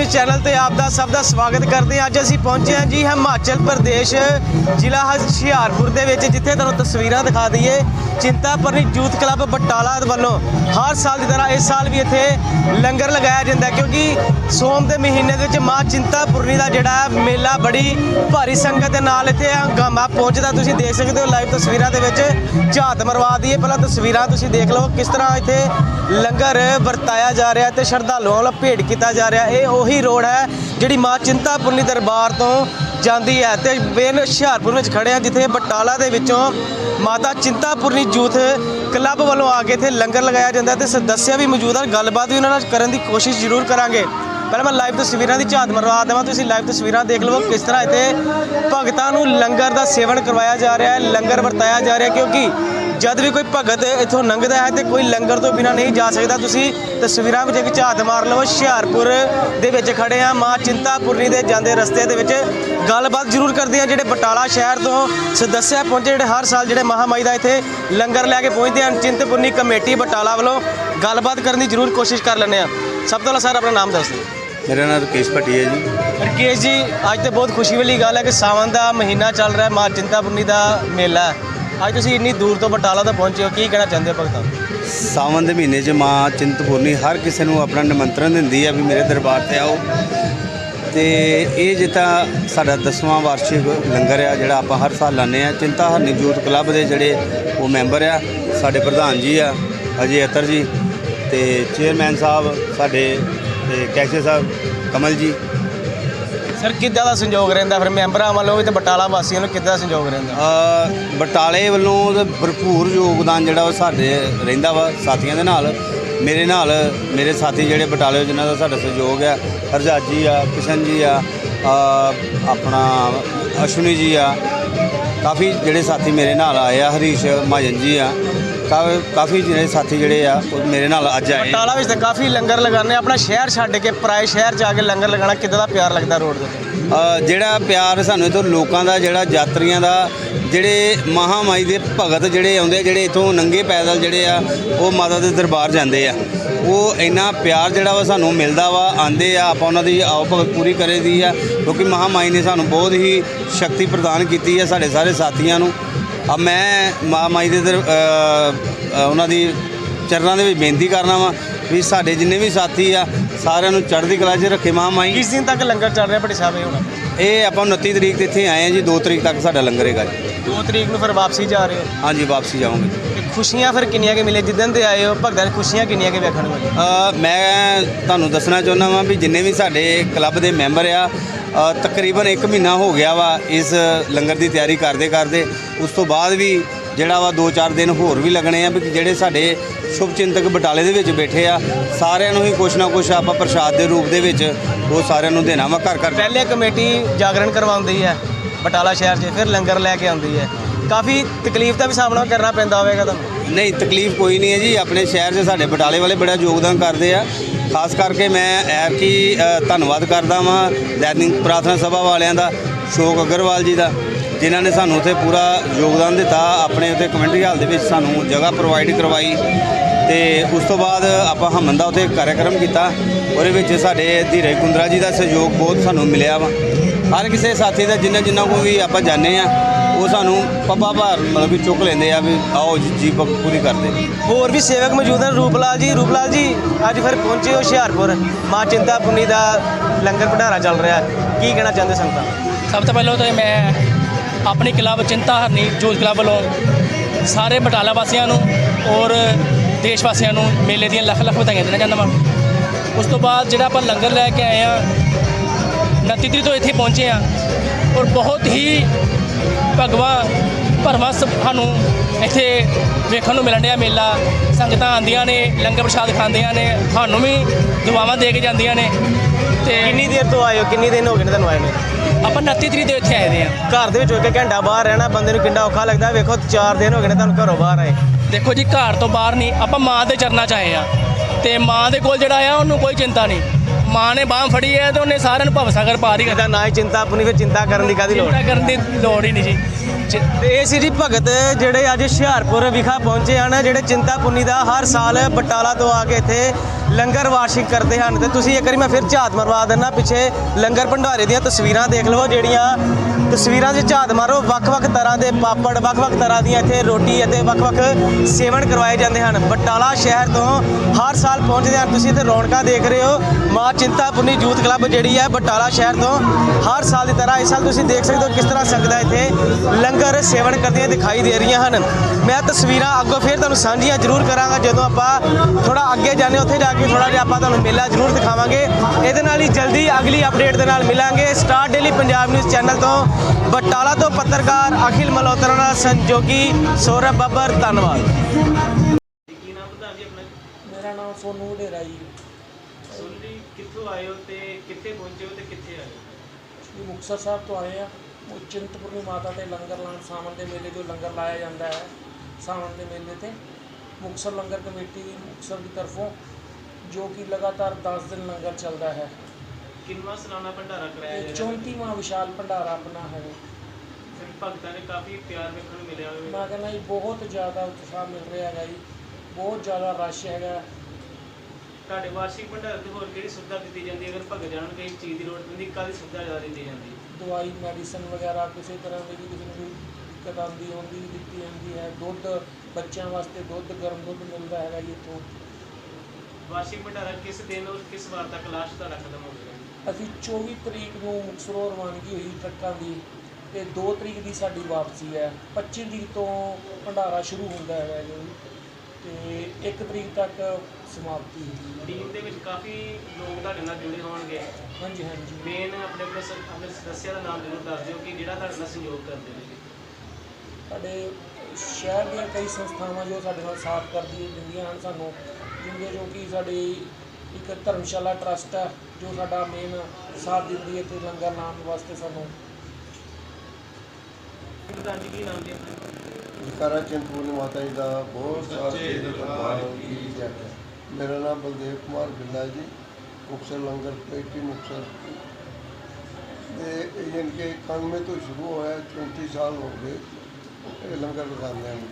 News channel ਤੇ ਆਪ ਦਾ ਸਭ ਦਾ ਸਵਾਗਤ ਕਰਦੇ ਹਾਂ। ਅੱਜ ਅਸੀਂ ਪਹੁੰਚੇ ਹਾਂ ਜੀ ਹਿਮਾਚਲ ਪ੍ਰਦੇਸ਼ ਜ਼ਿਲ੍ਹਾ ਹੁਸ਼ਿਆਰਪੁਰ ਦੇ ਵਿੱਚ, ਜਿੱਥੇ ਤੁਹਾਨੂੰ ਤਸਵੀਰਾਂ ਦਿਖਾ ਦਈਏ। ਚਿੰਤਾਪੁਰਨੀ ਯੂਥ ਕਲੱਬ ਬਟਾਲਾ ਵੱਲੋਂ ਹਰ ਸਾਲ ਦੀ ਤਰ੍ਹਾਂ ਇਸ ਸਾਲ ਵੀ ਇੱਥੇ ਲੰਗਰ ਲਗਾਇਆ ਜਾਂਦਾ ਕਿਉਂਕਿ ਸੋਮ ਦੇ ਮਹੀਨੇ ਦੇ ਵਿੱਚ ਮਾਂ ਚਿੰਤਾਪੁਰਨੀ ਦਾ ਜਿਹੜਾ ਮੇਲਾ ਬੜੀ ਭਾਰੀ ਸੰਗਤ ਦੇ ਨਾਲ ਇੱਥੇ ਹੰਗਾਮਾ ਪਹੁੰਚਦਾ। ਤੁਸੀਂ ਦੇਖ ਸਕਦੇ ਹੋ ਲਾਈਵ ਤਸਵੀਰਾਂ ਦੇ ਵਿੱਚ ਝਾਤ ਮਰਵਾ ਦਈਏ। ਪਹਿਲਾਂ ਤਸਵੀਰਾਂ ਤੁਸੀਂ ਦੇਖ ਲਓ ਕਿਸ ਤਰ੍ਹਾਂ ਇੱਥੇ ਲੰਗਰ ਵਰਤਾਇਆ ਜਾ ਰਿਹਾ ਤੇ ਸ਼ਰਧਾਲੂਆਂ ਵੱਲੋਂ ਭੇਟ ਕੀਤਾ ਜਾ ਰਿਹਾ। ਇਹ ਉਹ ਰੋਡ ਹੈ, ਜਿਹੜੀ ਮਾਂ ਚਿੰਤਾਪੁਰਨੀ ਦਰਬਾਰ ਤੋਂ ਜਾਂਦੀ ਹੈ ਤੇ ਬੇਨ ਹੁਸ਼ਿਆਰਪੁਰ ਵਿੱਚ ਖੜੇ ਆ ਜਿੱਥੇ ਬਟਾਲਾ ਦੇ ਵਿੱਚੋਂ ਮਾਤਾ ਚਿੰਤਾਪੁਰਨੀ ਯੂਥ ਕਲੱਬ ਵੱਲੋਂ ਆ ਕੇ ਇੱਥੇ ਲੰਗਰ ਲਗਾਇਆ ਜਾਂਦਾ ਤੇ ਸਦੱਸਿਆ ਵੀ ਮੌਜੂਦ ਹਨ, ਗੱਲਬਾਤ ਵੀ ਉਹਨਾਂ ਨਾਲ ਕਰਨ ਦੀ ਕੋਸ਼ਿਸ਼ ਜ਼ਰੂਰ ਕਰਾਂਗੇ। ਪਹਿਲਾਂ ਮੈਂ ਲਾਈਵ ਤਸਵੀਰਾਂ ਦੀ ਝਾਤ ਮਰਵਾ ਦੇਵਾਂ, ਤੁਸੀਂ ਲਾਈਵ ਤਸਵੀਰਾਂ ਦੇਖ ਲਵੋ ਕਿਸ ਤਰ੍ਹਾਂ ਇੱਥੇ ਭਗਤਾਂ ਨੂੰ ਲੰਗਰ ਦਾ ਸੇਵਨ ਕਰਵਾਇਆ ਜਾ ਰਿਹਾ ਹੈ, ਲੰਗਰ ਵਰਤਾਇਆ ਜਾ ਰਿਹਾ ਕਿਉਂਕਿ ਜਦ ਵੀ ਕੋਈ ਭਗਤ ਇੱਥੋਂ ਲੰਘਦਾ ਹੈ ਤੇ ਕੋਈ ਲੰਗਰ ਤੋਂ ਬਿਨਾ ਨਹੀਂ ਜਾ ਸਕਦਾ, ਤੁਸੀਂ ਤਸਵੀਰਾਂ ਵਿੱਚ ਇੱਕ ਝਾਤ ਮਾਰ ਲਵੋ, ਹੁਸ਼ਿਆਰਪੁਰ ਦੇ ਵਿੱਚ ਖੜੇ ਆ ਮਾਂ ਚਿੰਤਾਪੁਰਨੀ ਦੇ ਜਾਂਦੇ ਰਸਤੇ ਦੇ ਵਿੱਚ ਗੱਲਬਾਤ ਜ਼ਰੂਰ ਕਰਦੇ ਆ ਜਿਹੜੇ ਬਟਾਲਾ ਸ਼ਹਿਰ ਤੋਂ ਸਦੱਸਿਆ ਪਹੁੰਚੇ, ਜਿਹੜੇ ਹਰ ਸਾਲ ਜਿਹੜੇ ਮਹਾਮਾਈ ਦਾ ਇੱਥੇ ਲੰਗਰ ਲੈ ਕੇ ਪਹੁੰਚਦੇ ਹਨ, ਚਿੰਤਪੁਰਨੀ ਕਮੇਟੀ ਬਟਾਲਾ ਵੱਲੋਂ ਗੱਲਬਾਤ ਕਰਨ ਦੀ ਜ਼ਰੂਰ ਕੋਸ਼ਿਸ਼ ਕਰ ਲੈਂਦੇ ਆ ਸਭ ਤੋਂ ਪਹਿਲਾਂ ਸਰ, ਆਪਣਾ ਨਾਮ ਦੱਸ ਦਿਓ। ਮੇਰਾ ਨਾਮ ਰਕੇਸ਼ ਭੱਟੀ ਹੈ ਜੀ। ਰਕੇਸ਼ ਜੀ ਅੱਜ ਤੇ ਬਹੁਤ ਖੁਸ਼ੀ ਵਾਲੀ ਗੱਲ ਹੈ ਕਿ ਸਾਵਨ ਦਾ ਮਹੀਨਾ ਚੱਲ ਰਿਹਾ ਹੈ ਮਾਂ ਚਿੰਤਾਪੁਰਨੀ ਦਾ ਮੇਲਾ ਹੈ। ਅੱਜ ਤੁਸੀਂ ਇੰਨੀ ਦੂਰ ਤੋਂ ਬਟਾਲਾ ਤੋਂ ਪਹੁੰਚੇ ਹੋ ਕੀ ਕਹਿਣਾ ਚਾਹੁੰਦੇ ਹੋ ਭਗਤਾਂ ਨੂੰ? ਸਾਵਨ ਦੇ ਮਹੀਨੇ 'ਚ ਮਾਂ ਚਿੰਤਪੁਰਨੀ ਹਰ ਕਿਸੇ ਨੂੰ ਆਪਣਾ ਨਿਮੰਤਰਣ ਦਿੰਦੀ ਹੈ ਵੀ ਮੇਰੇ ਦਰਬਾਰ ਤੇ ਆਓ। ਤੇ ਇਹ ਜਿੱਦਾਂ ਸਾਡਾ 10ਵਾਂ ਵਾਰਸ਼ਿਕ ਲੰਗਰ ਆ ਜਿਹੜਾ ਆਪਾਂ ਹਰ ਸਾਲ ਲਾਉਂਦੇ ਆ ਚਿੰਤਾ ਹਰਨੀ ਯੂਥ ਕਲੱਬ ਦੇ ਜਿਹੜੇ ਉਹ ਮੈਂਬਰ ਆ ਸਾਡੇ ਪ੍ਰਧਾਨ ਜੀ ਆ ਅਜੇ ਅਤਰ ਜੀ ਤੇ ਚੇਅਰਮੈਨ ਸਾਹਿਬ ਸਾਡੇ ਤੇ ਕੈਸ਼ੇ ਸਾਹਿਬ ਕਮਲ ਜੀ? ਸਰ ਕਿੱਦਾਂ ਦਾ ਸੰਯੋਗ ਰਹਿੰਦਾ? ਫਿਰ ਮੈਂਬਰਾਂ ਵੱਲੋਂ ਵੀ ਤੇ ਬਟਾਲਾ ਵਾਸੀਆਂ ਨੂੰ ਕਿੱਦਾਂ ਦਾ ਸੰਯੋਗ ਰਹਿੰਦਾ? ਅ, ਬਟਾਲੇ ਵੱਲੋਂ ਤਾਂ ਭਰਪੂਰ ਯੋਗਦਾਨ ਜਿਹੜਾ ਉਹ ਸਾਡੇ ਰਹਿੰਦਾ ਵਾ ਸਾਥੀਆਂ ਦੇ ਨਾਲ। ਮੇਰੇ ਨਾਲ ਮੇਰੇ ਸਾਥੀ ਜਿਹੜੇ ਬਟਾਲੇ ਜਿਨ੍ਹਾਂ ਦਾ ਸਾਡਾ ਸਹਿਯੋਗ ਆ ਹਰਜਾਤ ਜੀ ਆ ਕਿਸ਼ਨ ਜੀ ਆ ਅ, ਆਪਣਾ ਅਸ਼ਵਨੀ ਜੀ ਆ। ਕਾਫੀ ਜਿਹੜੇ ਸਾਥੀ ਮੇਰੇ ਨਾਲ ਆਏ ਆ ਹਰੀਸ਼ ਮਹਾਜਨ ਜੀ ਆ। ਕਾ- ਕਾਫੀ ਜਿਹੜੇ ਸਾਥੀ ਜਿਹੜੇ ਆ ਉਹ ਮੇਰੇ ਨਾਲ ਅੱਜ ਆਏ। ਬਟਾਲਾ ਵਿੱਚ ਤਾਂ ਕਾਫੀ ਲੰਗਰ ਲਗਾਉਂਦੇ ਆ। ਆਪਣਾ ਸ਼ਹਿਰ ਛੱਡ ਕੇ ਪਰਾਏ ਸ਼ਹਿਰ ਜਾ ਕੇ ਲੰਗਰ ਲਗਾਉਣਾ ਕਿੱਦਾਂ ਦਾ ਪਿਆਰ ਲੱਗਦਾ ਰੋਡ ਦੇ ਉੱਤੇ? ਅ, ਜਿਹੜਾ ਪਿਆਰ ਸਾਨੂੰ ਇਥੋਂ ਲੋਕਾਂ ਦਾ ਜਿਹੜਾ ਯਾਤਰੀਆਂ ਦਾ ਜਿਹੜੇ ਮਹਾਮਾਈ ਦੇ ਭਗਤ ਜਿਹੜੇ ਆਉਂਦੇ ਆ, ਜਿਹੜੇ ਇਥੋਂ ਨੰਗੇ ਪੈਦਲ ਜਿਹੜੇ ਆ ਉਹ ਮਾਤਾ ਦੇ ਦਰਬਾਰ ਜਾਂਦੇ ਆ। ਉਹ ਇੰਨਾ ਪਿਆਰ ਜਿਹੜਾ ਵਾ ਸਾਨੂੰ ਮਿਲਦਾ ਵਾ ਆਂਦੇ ਆ ਆਪਾਂ ਉਹਨਾਂ ਦੀ ਆਓ ਭਗਤ ਪੂਰੀ ਕਰੇ ਦੀ ਆ। ਕਿਉਂਕਿ ਮਹਾਮਾਈ ਨੇ ਸਾਨੂੰ ਬਹੁਤ ਹੀ ਸ਼ਕਤੀ ਪ੍ਰਦਾਨ ਕੀਤੀ ਆ ਸਾਡੇ ਸਾਰੇ ਸਾਥੀਆਂ ਨੂੰ। ਆ ਮੈਂ ਮਹਾਮਾਈ ਦੇ ਦਰ- ਉਹਨਾਂ ਦੀ ਚਰਨਾਂ ਦੇ ਵਿੱਚ ਬੇਨਤੀ ਕਰਨਾ ਵਾ ਵੀ ਸਾਡੇ ਜਿੰਨੇ ਵੀ ਸਾਥੀ ਆ ਸਾਰਿਆਂ ਨੂੰ ਚੜ੍ਹਦੀ ਕਲਾ 'ਚ ਰੱਖੇ ਮਹਾਮਾਈ ਕਿਸ ਦਿਨ ਤੱਕ ਲੰਗਰ ਚੱਲ ਰਿਹਾ ਬੜੇ ਸਾਹਿਬ? ਇਹ ਹੁਣ ਇਹ ਆਪਾਂ 29 ਤਰੀਕ ਤੇ ਇੱਥੇ ਆਏ ਆ ਜੀ 2 ਤਰੀਕ ਤੱਕ ਸਾਡਾ ਲੰਗਰ ਹੈਗਾ ਜੀ। 2 ਤਰੀਕ ਨੂੰ ਫਿਰ ਵਾਪਸੀ ਜਾ ਰਹੇ ਹੋ? ਹਾਂਜੀ ਵਾਪਸੀ ਜਾਵਾਂਗੇ। ਤੇ ਖੁਸ਼ੀਆਂ ਫਿਰ ਕਿੰਨੀਆਂ ਕੇ ਮਿਲੇ ਜਿੱਦਣ ਦੇ ਆਏ ਹੋ ਭਗਤਾਂ ਦੀ ਖੁਸ਼ੀਆਂ ਕਿੰਨੀਆਂ ਕੇ ਵੇਖਣ ਨੂੰ ਮਿਲੀਆਂ? ਅ, ਮੈਂ ਤੁਹਾਨੂੰ ਦੱਸਣਾ ਚਾਹੁੰਦਾ ਵਾਂ ਵੀ ਜਿੰਨੇ ਵੀ ਸਾਡੇ ਕਲੱਬ ਦੇ ਮੈਂਬਰ ਆ ਤਕਰੀਬਨ 1 ਮਹੀਨਾ ਹੋ ਗਿਆ ਵਾ ਇਸ ਲੰਗਰ ਦੀ ਤਿਆਰੀ ਕਰਦੇ ਕਰਦੇ। ਉਸ ਤੋਂ ਬਾਅਦ ਵੀ ਜਿਹੜਾ ਵਾ 2-4 ਦਿਨ ਹੋਰ ਵੀ ਲੱਗਣੇ ਆ ਵੀ ਜਿਹੜੇ ਸਾਡੇ ਸ਼ੁਭ ਚਿੰਤਕ ਬਟਾਲੇ ਦੇ ਵਿੱਚ ਬੈਠੇ ਆ ਸਾਰਿਆਂ ਨੂੰ ਹੀ ਕੁਛ ਨਾ ਕੁਛ ਆਪਾਂ ਪ੍ਰਸ਼ਾਦ ਦੇ ਰੂਪ ਦੇ ਵਿੱਚ ਉਹ ਸਾਰਿਆਂ ਨੂੰ ਦੇਣਾ ਵਾ ਘਰ ਘਰ। ਪਹਿਲੇ ਕਮੇਟੀ ਜਾਗਰਣ ਕਰਵਾਉਂਦੀ ਹੈ ਬਟਾਲਾ ਸ਼ਹਿਰ 'ਚ ਫਿਰ ਲੰਗਰ ਲੈ ਕੇ ਆਉਂਦੀ ਹੈ। ਕਾਫੀ ਤਕਲੀਫ ਦਾ ਵੀ ਸਾਹਮਣਾ ਕਰਨਾ ਪੈਂਦਾ ਹੋਵੇਗਾ ਤੁਹਾਨੂੰ। ਨਹੀਂ ਤਕਲੀਫ ਕੋਈ ਨਹੀਂ ਹੈ ਜੀ ਆਪਣੇ ਸ਼ਹਿਰ 'ਚ ਸਾਡੇ ਬਟਾਲੇ ਵਾਲੇ ਬੜਾ ਯੋਗਦਾਨ ਕਰਦੇ ਆ। ਖਾਸ ਕਰਕੇ ਮੈਂ ਐਰ ਕੀ ਧੰਨਵਾਦ ਕਰਦਾ ਵਾਂ ਦੈਨਿਕ ਪ੍ਰਾਰਥਨਾ ਸਭਾ ਵਾਲਿਆਂ ਦਾ, ਸ਼ੋਕ ਅਗਰਵਾਲ ਜੀ ਦਾ, ਜਿਨ੍ਹਾਂ ਨੇ ਸਾਨੂੰ ਉੱਥੇ ਪੂਰਾ ਯੋਗਦਾਨ ਦਿੱਤਾ, ਆਪਣੇ ਉੱਥੇ ਕਮਿਊਨਿਟੀ ਹਾਲ ਦੇ ਵਿੱਚ ਸਾਨੂੰ ਜਗ੍ਹਾ ਪ੍ਰੋਵਾਈਡ ਕਰਵਾਈ ਤੇ ਉਸ ਤੋਂ ਬਾਅਦ ਆਪਾਂ ਹਮਨ ਦਾ ਉੱਥੇ ਕਾਰਜਕ੍ਰਮ ਕੀਤਾ, ਉਹਦੇ ਵਿੱਚ ਸਾਡੇ ਧੀਰੇ ਕੁੰਦਰਾ ਜੀ ਦਾ ਸਹਿਯੋਗ ਬਹੁਤ ਸਾਨੂੰ ਮਿਲਿਆ ਵਾ। ਹਰ ਕਿਸੇ ਸਾਥੀ ਦਾ ਜਿੰਨਾ ਜਿੰਨਾ ਕੋ ਵੀ ਆਪਾਂ ਜਾਣੇ ਆ ਉਹ ਸਾਨੂੰ ਪੱਪਾ ਭਾਰ ਮਤਲਬ ਵੀ ਚੁੱਕ ਲੈਂਦੇ ਆ ਵੀ ਆਓ ਜੀ ਜੀ ਪ- ਪੂਰੀ ਕਰਦੇ ਹੋਰ ਵੀ ਸੇਵਕ ਮੌਜੂਦ ਹਨ ਰੂਪਲਾਲ ਜੀ ਰੂਪਲਾਲ ਜੀ ਅੱਜ ਫਿਰ ਪਹੁੰਚੇ ਹੋ ਹੁਸ਼ਿਆਰਪੁਰ ਮਾਂ ਚਿੰਤਾਪੁਰਨੀ ਦਾ ਲੰਗਰ ਭੰਡਾਰਾ ਚੱਲ ਰਿਹਾ ਹੈ। ਕੀ ਕਹਿਣਾ ਚਾਹੁੰਦੇ ਸੰਗਤਾਂ? ਸਭ ਤੋਂ ਪਹਿਲਾਂ ਤਾਂ ਮੈਂ ਆਪਣੀ ਕਲੱਬ ਚਿੰਤਾ ਹਰਨੀ ਜੂਥ ਕਲੱਬ ਵੱਲੋਂ ਸਾਰੇ ਬਟਾਲਾ ਵਾਸੀਆਂ ਨੂੰ ਔਰ ਦੇਸ਼ ਵਾਸੀਆਂ ਨੂੰ ਮੇਲੇ ਦੀਆਂ ਲੱਖ ਲੱਖ ਵਧਾਈਆਂ ਦੇਣਾ ਚਾਹੁੰਦਾ ਹਾਂ ਉਸ ਤੋਂ ਬਾਅਦ ਜਿਹੜਾ ਆਪਾਂ ਲੰਗਰ ਲੈ ਕੇ ਆਏ ਆ 29 ਤਰੀਕ ਤੋਂ ਇੱਥੇ ਪਹੁੰਚੇ ਆ ਔਰ ਬਹੁਤ ਹੀ ਭਗਵਾ ਭਰਵਾਂ ਸਾਨੂੰ ਇੱਥੇ ਵੇਖਣ ਨੂੰ ਮਿਲਣ ਡਿਆ ਮੇਲਾ। ਸੰਗਤਾਂ ਆਉਂਦੀਆਂ ਨੇ ਲੰਗਰ ਪ੍ਰਸ਼ਾਦ ਖਾਂਦੀਆਂ ਨੇ ਸਾਨੂੰ ਵੀ ਦੁਆਵਾਂ ਦੇ ਕੇ ਜਾਂਦੀਆਂ ਨੇ। ਤੇ ਕਿੰਨੀ ਦੇਰ ਤੋਂ ਆਏ ਹੋ? ਕਿੰਨੀ ਦਿਨ ਹੋ ਗਏ ਨੇ ਤੁਹਾਨੂੰ ਆਏ ਨੇ? ਆਪਾਂ 29 ਤਰੀਕ ਦੇ ਇੱਥੇ ਆਏ ਦੇ ਆ ਘਰ ਦੇ ਵਿੱਚ ਹੋ ਕੇ ਘੰਟਾ ਬਾਹਰ ਰਹਿਣਾ ਬੰਦੇ ਨੂੰ ਕਿੰਨਾ ਔਖਾ ਲੱਗਦਾ। ਵੇਖੋ 4 ਦਿਨ ਹੋ ਗਏ ਨੇ ਤੁਹਾਨੂੰ ਘਰੋਂ ਬਾਹਰ ਆਏ। ਦੇਖੋ ਜੀ ਘਰ ਤੋਂ ਬਾਹਰ ਨਹੀਂ ਆਪਾਂ ਮਾਂ ਦੇ ਚਰਨਾਂ 'ਚ ਆਏ ਆ ਤੇ ਮਾਂ ਦੇ ਕੋਲ ਜਿਹੜਾ ਆ ਉਹਨੂੰ ਕੋਈ ਚਿੰਤਾ ਨਹੀਂ। ਮਾਂ ਨੇ ਬਾਹ ਫੜੀ ਹੈ ਤੇ ਉਹਨੇ ਸਾਰਿਆਂ ਨੂੰ ਭਵਸਾਗਰ ਪਾਰ ਹੀ ਇਹਦਾ ਨਾ ਹੀ? ਚਿੰਤਾ ਆਪਣੀ ਫਿਰ ਚਿੰਤਾ ਕਰਨ ਦੀ ਕਾਦੀ ਲੋੜ? ਚਿੰਤਾ ਕਰਨ ਦੀ ਲੋੜ ਹੀ ਨਹੀਂ ਜੀ। ਚ- ਤੇ ਇਹ ਸੀ ਜੀ ਭਗਤ ਜਿਹੜੇ ਅੱਜ ਹੁਸ਼ਿਆਰਪੁਰ ਵਿਖਾ ਪਹੁੰਚੇ ਹਨ ਜਿਹੜੇ ਚਿੰਤਾਪੁਰਨੀ ਦਾ ਹਰ ਸਾਲ ਬਟਾਲਾ ਤੋਂ ਆ ਕੇ ਇੱਥੇ ਲੰਗਰ ਵਾਰਸ਼ਿਕ ਕਰਦੇ ਹਨ। ਤੇ ਤੁਸੀਂ ਇੱਕ ਵਾਰੀ ਮੈਂ ਫਿਰ ਝਾਤ ਮਰਵਾ ਦਿੰਦਾ ਪਿੱਛੇ ਲੰਗਰ ਭੰਡਾਰੇ ਦੀਆਂ ਤਸਵੀਰਾਂ ਦੇਖ ਲਵੋ ਜਿਹੜੀਆਂ ਤਸਵੀਰਾਂ 'ਚ ਝਾਤ ਮਾਰੋ ਵੱਖ-ਵੱਖ ਤਰ੍ਹਾਂ ਦੇ ਪਾਪੜ ਵੱਖ-ਵੱਖ ਤਰ੍ਹਾਂ ਦੀਆਂ ਇੱਥੇ ਰੋਟੀ ਅਤੇ ਵੱਖ-ਵੱਖ ਸੇਵਨ ਕਰਵਾਏ ਜਾਂਦੇ ਹਨ। ਬਟਾਲਾ ਸ਼ਹਿਰ ਤੋਂ ਹਰ ਸਾਲ ਪਹੁੰਚਦੇ ਹਨ। ਤੁਸੀਂ ਇੱਥੇ ਰੌਣਕਾਂ ਦੇਖ ਰਹੇ ਹੋ ਮਾਂ ਚਿੰਤਾਪੁਰਨੀ ਯੂਥ ਕਲੱਬ ਜਿਹੜੀ ਹੈ ਬਟਾਲਾ ਸ਼ਹਿਰ ਤੋਂ ਹਰ ਸਾਲ ਦੀ ਤਰ੍ਹਾਂ ਇਸ ਸਾਲ ਤੁਸੀਂ ਦੇਖ ਸਕਦੇ ਹੋ ਕਿਸ ਤਰ੍ਹਾਂ ਸੰਗਤਾਂ ਇੱਥੇ ਲੰਗਰ ਸੇਵਨ ਕਰਦੀਆਂ ਦਿਖਾਈ ਦੇ ਰਹੀਆਂ ਹਨ। ਮੈਂ ਤਸਵੀਰਾਂ ਅੱਗੋਂ ਫਿਰ ਤੁਹਾਨੂੰ ਸਾਂਝੀਆਂ ਜ਼ਰੂਰ ਕਰਾਂਗਾ। ਜਦੋਂ ਆਪਾਂ ਥੋੜਾ ਅੱਗੇ ਜਾਂਦੇ ਹਾਂ, ਉੱਥੇ ਜਾ ਕੇ ਥੋੜਾ ਜਿਹਾ ਆਪਾਂ ਤੁਹਾਨੂੰ ਮੇਲਾ ਜ਼ਰੂਰ ਦਿਖਾਵਾਂਗੇ। ਇਹਦੇ ਨਾਲ ਹੀ ਜਲਦੀ ਅਗਲੀ ਅਪਡੇਟ ਦੇ ਨਾਲ ਮਿਲਾਂਗੇ। Star Daily Punjab News channel ਤੋਂ। ਬਟਾਲਾ ਤੋਂ ਪੱਤਰਕਾਰ ਅਖਿਲ ਮਲਹੋਤਰਾ ਨਾਲ ਸੰਜੋਗੀ ਸੌਰਭ ਬੱਬਰ ਧੰਨਵਾਦ। ਮੇਰਾ ਨਾਮ ਸੋਨੂ ਢੇਰਾ ਜੀ। ਸੁਣਲੀ ਕਿੱਥੋਂ ਆਏ ਹੋ ਤੇ ਕਿੱਥੇ ਪਹੁੰਚੇ ਹੋ ਤੇ ਕਿੱਥੇ ਆਏ ਸ਼੍ਰੀ ਮੁਕਤਸਰ ਸਾਹਿਬ ਤੋਂ ਆਏ ਆ ਉਹ ਚਿੰਤਪੁਰਨੀ ਮਾਤਾ ਤੇ ਲੰਗਰ ਲਾਉਣ ਸਾਵਣ ਦੇ ਮੇਲੇ ਜੋ ਲੰਗਰ ਲਾਇਆ ਜਾਂਦਾ ਹੈ ਸਾਵਣ ਦੇ ਮੇਲੇ ਤੇ। ਮੁਕਤਸਰ ਲੰਗਰ ਕਮੇਟੀ ਮੁਕਤਸਰ ਦੀ ਤਰਫੋਂ ਜੋ ਕਿ ਲਗਾਤਾਰ 10 ਦਿਨ ਲੰਗਰ ਚੱਲਦਾ ਹੈ। ਕਿੰਨਵਾਂ ਸਲਾਨਾ ਭੰਡਾਰਾ ਕਰਾਇਆ ਇਹ 34ਵਾਂ ਵਿਸ਼ਾਲ ਭੰਡਾਰਾ ਆਪਣਾ ਹੈ। ਭਗਤਾਂ ਨੇ ਕਾਫੀ ਪਿਆਰ ਵੇਖਣ ਨੂੰ ਮਿਲਿਆ ਮੈਂ ਕਹਿੰਦਾ ਜੀ ਬਹੁਤ ਜ਼ਿਆਦਾ ਉਤਸ਼ਾਹ ਮਿਲ ਰਿਹਾ ਹੈਗਾ ਜੀ। ਬਹੁਤ ਜ਼ਿਆਦਾ ਰਸ਼ ਹੈਗਾ। ਤੁਹਾਡੇ ਵਾਰਸ਼ਿਕ ਭੰਡਾਰੇ ਤੇ ਹੋਰ ਕਿਹੜੀ ਸੁਵਿਧਾ ਦਿੱਤੀ ਜਾਂਦੀ ਹੈ? ਅਗਰ ਭਗਤ ਜਾਣ ਕੋਈ ਚੀਜ਼ ਦੀ ਲੋੜ ਪੈਂਦੀ ਕਾਹਦੀ ਸੁਵਿਧਾ ਜ਼ਿਆਦਾ ਦਿੱਤੀ ਜਾਂਦੀ ਹੈ? ਦਵਾਈ ਮੈਡੀਸਨ ਵਗੈਰਾ ਕਿਸੇ ਤਰ੍ਹਾਂ ਦੀ ਵੀ ਕਿਸੇ ਨੂੰ ਕੋਈ ਦਿੱਕਤ ਆਉਂਦੀ ਹੁੰਦੀ ਦਿੱਤੀ ਜਾਂਦੀ ਹੈ। ਦੁੱਧ ਬੱਚਿਆਂ ਵਾਸਤੇ ਦੁੱਧ ਗਰਮ ਦੁੱਧ ਮਿਲਦਾ ਹੈਗਾ ਜੀ ਇੱਥੋਂ। ਵਾਰਸ਼ਿਕ ਭੰਡਾਰਾ ਕਿਸ ਦਿਨ ਔਰ ਕਿਸ ਵਾਰ ਤੱਕ ਲਾਸਟ ਤੁਹਾਡਾ ਖਤਮ ਹੋ ਅਸੀਂ 24 ਤਰੀਕ ਨੂੰ ਮੁਕਤਸਰੋਂ ਰਵਾਨਗੀ ਹੋਈ ਟਰੱਕਾਂ ਦੀ ਤੇ 2 ਤਰੀਕ ਦੀ ਸਾਡੀ ਵਾਪਸੀ ਹੈ। 25 ਤਰੀਕ ਤੋਂ ਭੰਡਾਰਾ ਸ਼ੁਰੂ ਹੁੰਦਾ ਹੈਗਾ ਜੀ। ਤੇ 1 ਤਰੀਕ ਤੱਕ ਸਮਾਪਤੀ ਟੀਮ ਦੇ ਵਿੱਚ ਕਾਫੀ ਲੋਕ ਤੁਹਾਡੇ ਨਾਲ ਜੁੜੇ ਹੋਣਗੇ। ਹਾਂਜੀ ਹਾਂਜੀ। ਮੇਨ ਆਪਣੇ ਆਪਣੇ ਸ- ਆਪਣੇ ਸਦੱਸਿਆਂ ਦਾ ਨਾਮ ਜ਼ਰੂਰ ਦੱਸ ਦਿਓ ਕਿ ਜਿਹੜਾ ਤੁਹਾਡੇ ਨਾਲ ਸਹਿਯੋਗ ਕਰਦੇ ਨੇ। ਸਾਡੇ ਸ਼ਹਿਰ ਦੀਆਂ ਕਈ ਸੰਸਥਾਵਾਂ ਜੋ ਸਾਡੇ ਨਾਲ ਸਾਥ ਕਰਦੀ ਦਿੰਦੀਆਂ ਹਨ ਸਾਨੂੰ ਜਿੰਦੇ ਜੋ ਕਿ ਸਾਡੀ ਇੱਕ ਧਰਮਸ਼ਾਲਾ ਟਰਸਟ ਹੈ ਜੋ ਸਾਡਾ ਮੇਨ ਸਾਥ ਦਿੰਦੀ ਹੈ ਤੇ ਲੰਗਰ ਲਾਉਣ ਵਾਸਤੇ ਸਾਨੂੰ। ਪ੍ਰਧਾਨ ਜੀ ਕੀ ਨਾਮ ਜੀ ਆਪਣਾ? ਜਕਾਰਾ ਚਿੰਤਪੁਰਨੀ ਮਾਤਾ ਜੀ ਦਾ ਬਹੁਤ ਸਾਰਾ ਤੇਰੇ ਦਰਬਾਰ ਕੀ ਜੈ। ਹੈ। ਮੇਰਾ ਨਾਮ ਬਲਦੇਵ ਕੁਮਾਰ ਬਿੱਲਾ ਜੀ ਮੁਕਤਸਰ ਲੰਗਰ ਕਮੇਟੀ ਮੁਕਤਸਰ। ਤੇ ਕਿ 91 ਤੋਂ ਸ਼ੁਰੂ ਹੋਇਆ 34 ਸਾਲ ਹੋ ਗਏ ਇਹ ਲੰਗਰ ਲਗਾਉਂਦੇ ਹਨ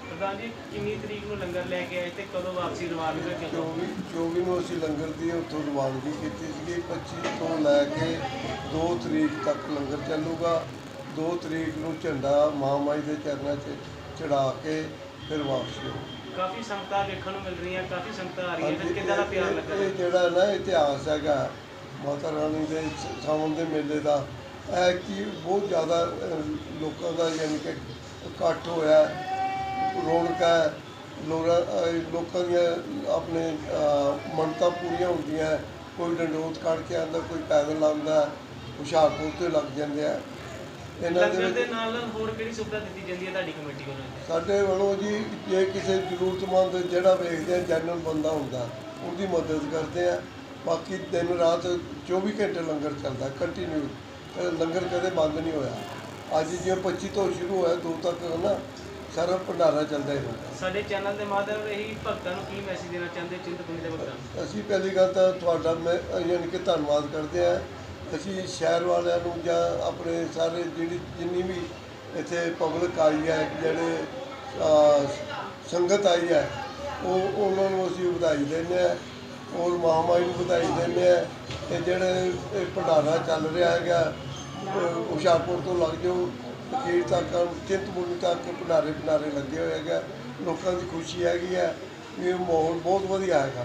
ਪ੍ਰਧਾਨ ਜੀ ਕਿੰਨੀ ਤਰੀਕ ਨੂੰ ਲੰਗਰ ਲੈ ਕੇ ਆਏ ਤੇ ਕਦੋਂ ਵਾਪਸੀ ਰਵਾਨਗੀ ਹੋਏ ਕਦੋਂ 24 24 ਨੂੰ ਅਸੀਂ ਲੰਗਰ ਦੀ ਉੱਥੋਂ ਰਵਾਨਗੀ ਕੀਤੀ ਸੀਗੀ 25 ਤੋਂ ਲੈ ਕੇ 2 ਤਰੀਕ ਤੱਕ ਲੰਗਰ ਚੱਲੂਗਾ। 2 ਤਰੀਕ ਨੂੰ ਝੰਡਾ ਮਹਾਮਾਈ ਦੇ ਚਰਨਾਂ 'ਚ ਚੜਾ ਕੇ ਫਿਰ ਵਾਪਸੀ ਹੋਊ। ਕਾਫੀ ਸੰਗਤਾਂ ਵੇਖਣ ਨੂੰ ਮਿਲ ਰਹੀਆਂ ਕਾਫੀ ਸੰਗਤਾਂ ਆ ਰਹੀਆਂ ਹਾਂਜੀ, ਫਿਰ ਕਿੱਦਾਂ ਦਾ ਪਿਆਰ ਇਹ- ਲੱਗਾ ਇਹ ਜਿਹੜਾ ਨਾ ਇਤਿਹਾਸ ਹੈਗਾ ਮਾਤਾ ਰਾਣੀ ਦੇ ਸਾਵਣ ਦੇ ਮੇਲੇ ਦਾ ਇਹ ਕੀ ਬਹੁਤ ਜ਼ਿਆਦਾ ਲੋਕਾਂ ਦਾ ਯਾਨੀ ਕਿ ਇਕੱਠ ਹੋਇਆ ਰੌਣਕ ਲੋਕਾਂ ਦੀਆਂ ਆਪਣੇ ਮੰਨਤਾਂ ਪੂਰੀਆਂ ਹੁੰਦੀਆਂ। ਕੋਈ ਡੰਡੋਤ ਕੱਢ ਕੇ ਆਉਂਦਾ ਕੋਈ ਪੈਦਲ ਆਉਂਦਾ ਹੁਸ਼ਿਆਰਪੁਰ ਤੋਂ ਲੱਗ ਜਾਂਦੇ ਆ ਇਹਨਾਂ ਦੇ ਲੰਗਰ ਦੇ ਵਿੱਚ ਨਾਲ ਨਾਲ ਹੋਰ ਕਿਹੜੀ ਸੁਵਿਧਾ ਦਿੱਤੀ ਜਾਂਦੀ ਹੈ ਤੁਹਾਡੀ ਕਮੇਟੀ ਵੱਲੋਂ? ਸਾਡੇ ਵੱਲੋਂ ਜੀ ਜੇ ਕਿਸੇ ਜ਼ਰੂਰਤਮੰਦ ਜਿਹੜਾ ਵੇਖਦੇ ਆ ਜਨਰਲ ਬੰਦਾ ਹੁੰਦਾ ਉਹਦੀ ਮਦਦ ਕਰਦੇ ਆ। ਬਾਕੀ ਦਿਨ ਰਾਤ 24 ਘੰਟੇ ਲੰਗਰ ਚੱਲਦਾ ਕੰਟੀਨਿਊ ਲੰਗਰ ਕਦੇ ਬੰਦ ਨਹੀਂ ਹੋਇਆ। ਅੱਜ ਜਿਵੇਂ 25 ਤੋਂ ਸ਼ੁਰੂ ਹੋਇਆ ਦੋ ਤੱਕ ਨਾ ਸਾਰਾ ਭੰਡਾਰਾ ਚੱਲਦਾ ਹੀ ਰਹੂਗਾ ਸਾਡੇ ਚੈਨਲ ਦੇ ਮਾਧਿਅਮ ਰਾਹੀਂ ਭਗਤਾਂ ਨੂੰ ਕੀ ਮੈਸੇਜ ਦੇਣਾ ਚਾਹੁੰਦੇ ਹੋ ਚਿੰਤਪੁਰਨੀ ਦੇ ਭਗਤਾਂ ਨੂੰ? ਅਸੀਂ ਪਹਿਲੀ ਗੱਲ ਤਾਂ ਤੁਹਾਡਾ ਮੈਂ ਯਾਨੀ ਕਿ ਧੰਨਵਾਦ ਕਰਦੇ ਆ। ਅਸੀਂ ਸ਼ਹਿਰ ਵਾਲਿਆਂ ਨੂੰ ਜਾਂ ਆਪਣੇ ਸਾਰੇ ਜਿਹੜੀ ਜਿੰਨੀ ਵੀ ਇੱਥੇ ਪਬਲਿਕ ਆਈ ਹੈ, ਜਿਹੜੇ ਸੰਗਤ ਆਈ ਹੈ, ਉਹ, ਉਹਨਾਂ ਨੂੰ ਅਸੀਂ ਵਧਾਈ ਦਿੰਦੇ ਆ ਔਰ ਮਹਾਮਾਈ ਨੂੰ ਵਧਾਈ ਦਿੰਦੇ ਆ ਤੇ ਜਿਹੜੇ ਇਹ ਭੰਡਾਰਾ ਚੱਲ ਰਿਹਾ ਹੈਗਾ ਹੁਸ਼ਿਆਰਪੁਰ ਤੋਂ ਲੱਗ ਜਾਓ ਅਖੀਰ ਤੱਕ, ਚਿੰਤਪੁਰਨੀ ਤੱਕ ਭੰਡਾਰੇ ਭੰਡਾਰੇ ਲੱਗੇ ਹੋਏ ਹੈਗਾ ਲੋਕਾਂ ਦੀ ਖੁਸ਼ੀ ਹੈਗੀ ਹੈ ਵੀ ਇਹ ਮਾਹੌਲ ਬਹੁਤ ਵਧੀਆ ਹੈਗਾ।